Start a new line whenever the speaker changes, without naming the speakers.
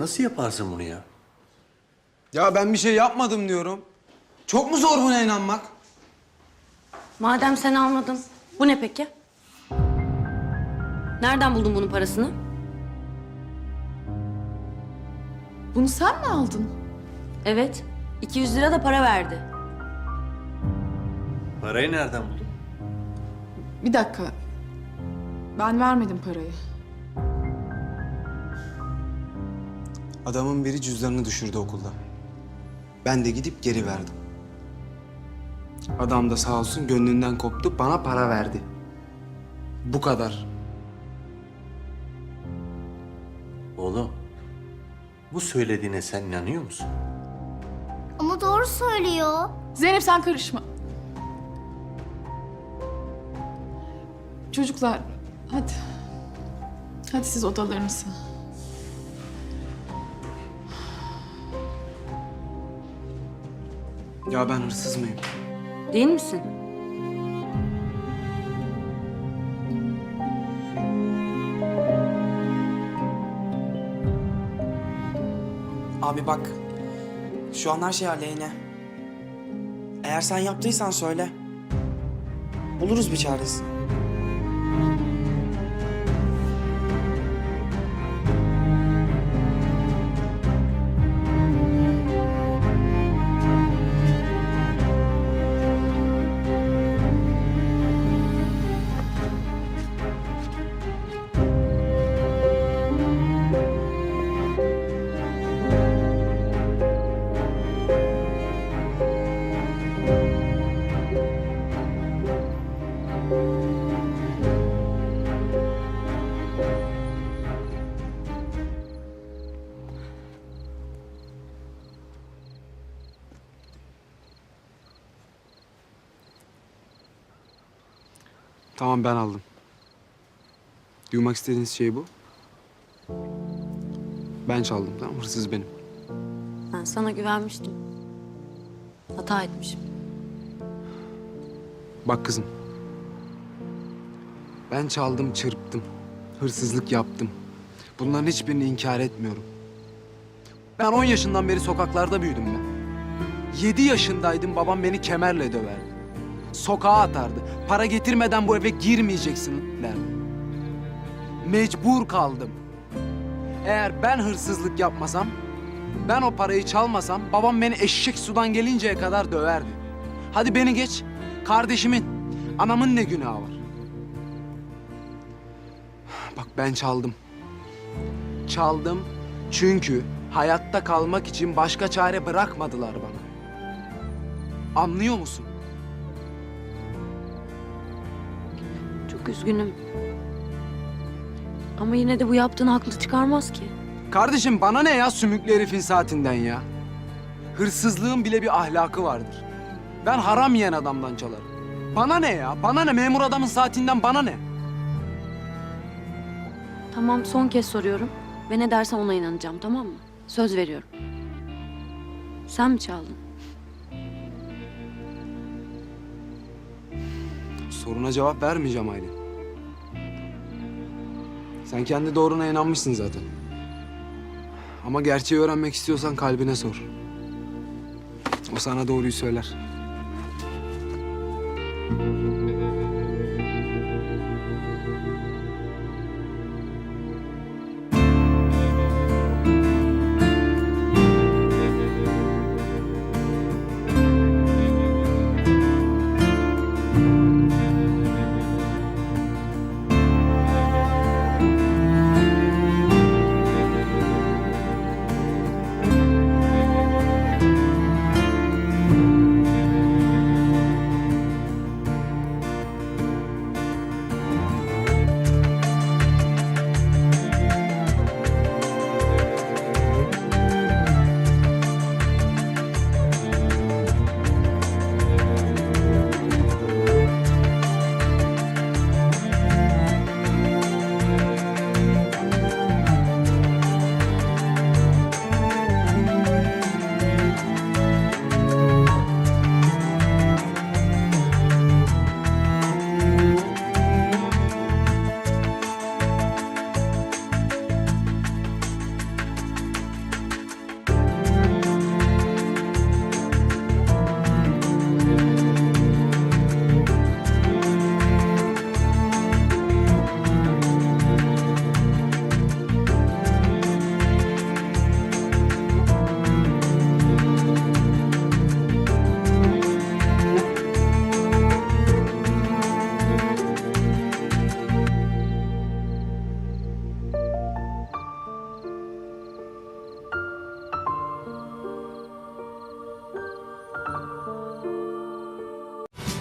Nasıl yaparsın bunu ya?
Ya ben bir şey yapmadım diyorum. Çok mu zor buna inanmak?
Madem sen almadın, bu ne peki? Nereden buldun bunun parasını?
Bunu sen mi aldın?
Evet, 200 lira da para verdi.
Parayı nereden buldun?
Bir dakika. Ben vermedim parayı.
Adamın biri cüzdanını düşürdü okulda. Ben de gidip geri verdim. Adam da sağ olsun gönlünden koptu, bana para verdi. Bu kadar.
Oğlum, bu söylediğine sen inanıyor musun?
Ama doğru söylüyor.
Zeynep sen karışma. Çocuklar hadi. Hadi siz odalarınıza.
Ya ben hırsız mıyım?
Değil misin?
Abi bak, şu an her şey aleyhine. Eğer sen yaptıysan söyle. Buluruz bir çaresini.
Tamam ben aldım. Duymak istediğiniz şey bu. Ben çaldım tamam hırsız benim.
Ben sana güvenmiştim. Hata etmişim.
Bak kızım. Ben çaldım, çırptım. Hırsızlık yaptım. Bunların hiçbirini inkar etmiyorum. Ben 10 yaşından beri sokaklarda büyüdüm ben. 7 yaşındaydım babam beni kemerle döverdi. Sokağa atardı. Para getirmeden bu eve girmeyeceksin derdi. Mecbur kaldım. Eğer ben hırsızlık yapmasam, ben o parayı çalmasam babam beni eşek sudan gelinceye kadar döverdi. Hadi beni geç. Kardeşimin, anamın ne günahı var? Bak ben çaldım. Çaldım çünkü hayatta kalmak için başka çare bırakmadılar bana. Anlıyor musun?
Çok üzgünüm. Ama yine de bu yaptığın haklı çıkarmaz ki.
Kardeşim bana ne ya sümüklü herifin saatinden ya? Hırsızlığın bile bir ahlakı vardır. Ben haram yiyen adamdan çalarım. Bana ne ya? Bana ne? Memur adamın saatinden bana ne?
Tamam son kez soruyorum. Ve ne dersen ona inanacağım tamam mı? Söz veriyorum. Sen mi çaldın?
Soruna cevap vermeyeceğim Aylin. Sen kendi doğruna inanmışsın zaten. Ama gerçeği öğrenmek istiyorsan kalbine sor. O sana doğruyu söyler.